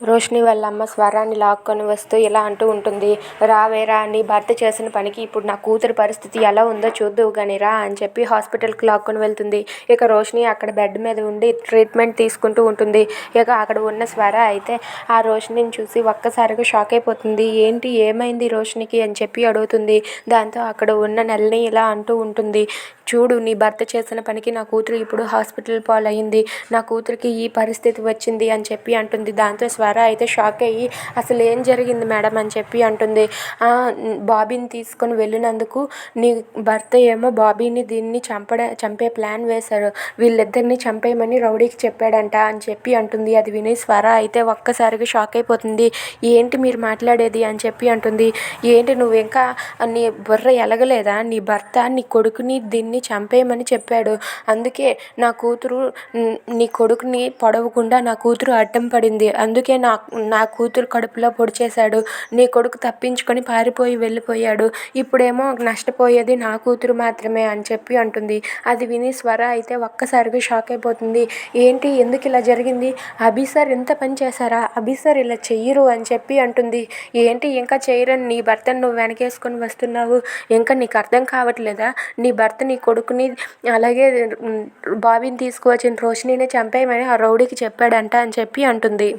రోషిని వాళ్ళ అమ్మ స్వరాన్ని లాక్కొని వస్తూ ఇలా అంటూ ఉంటుంది. రావేరా నీ భర్త చేసిన పనికి ఇప్పుడు నా కూతురి పరిస్థితి ఎలా ఉందో చూద్దువు కానీ రా అని చెప్పి హాస్పిటల్కి లాక్కొని వెళ్తుంది. ఇక రోషిని అక్కడ బెడ్ మీద ఉండి ట్రీట్మెంట్ తీసుకుంటూ ఉంటుంది. ఇక అక్కడ ఉన్న స్వర అయితే ఆ రోషినిని చూసి ఒక్కసారిగా షాక్ అయిపోతుంది. ఏంటి ఏమైంది రోషినికి అని చెప్పి అడుగుతుంది. దాంతో అక్కడ ఉన్న నెలని ఇలా అంటూ ఉంటుంది. చూడు నీ భర్త చేసిన పనికి నా కూతురు ఇప్పుడు హాస్పిటల్ పాలయ్యింది. నా కూతురికి ఈ పరిస్థితి వచ్చింది అని చెప్పి అంటుంది. దాంతో స్వర అయితే షాక్ అయ్యి అసలు ఏం జరిగింది మేడం? అని చెప్పి అంటుంది. బాబీని తీసుకొని వెళ్ళినందుకు నీ భర్త ఏమో బాబీని దీన్ని చంపడ చంపే ప్లాన్ వేశారు. వీళ్ళిద్దరిని చంపేయమని రౌడీకి చెప్పాడంట అని చెప్పి అంటుంది. అది విని స్వర అయితే ఒక్కసారిగా షాక్ అయిపోతుంది. ఏంటి మీరు మాట్లాడేది? అని చెప్పి అంటుంది. ఏంటి నువ్వు ఇంకా నీ బుర్ర ఎలగలేదా? నీ భర్త నీ కొడుకుని దీన్ని చంపేయమని చెప్పాడు. అందుకే నా కూతురు నీ కొడుకుని పొడవకుండా నా కూతురు అడ్డం పడింది. అందుకే నా నా కూతురు కడుపులో పొడిచేశాడు. నీ కొడుకు తప్పించుకొని పారిపోయి వెళ్ళిపోయాడు. ఇప్పుడేమో నష్టపోయేది నా కూతురు మాత్రమే అని చెప్పి అంటుంది. అది విని స్వర అయితే ఒక్కసారిగా షాక్ అయిపోతుంది. ఏంటి? ఎందుకు ఇలా జరిగింది? అభి సార్ ఎంత పని చేశారా? అభి సార్ ఇలా చెయ్యరు అని చెప్పి అంటుంది. ఏంటి? ఇంకా చేయరని నీ భర్తను నువ్వు వెనకేసుకొని వస్తున్నావు. ఇంకా నీకు అర్థం కావట్లేదా? నీ భర్త నీ కొడుకుని అలాగే బాబిని బాబీని తీసుకువచ్చిన రోషినిని చంపేయమని ఆ రౌడీకి చెప్పాడంట అని చెప్పి అంటుంది.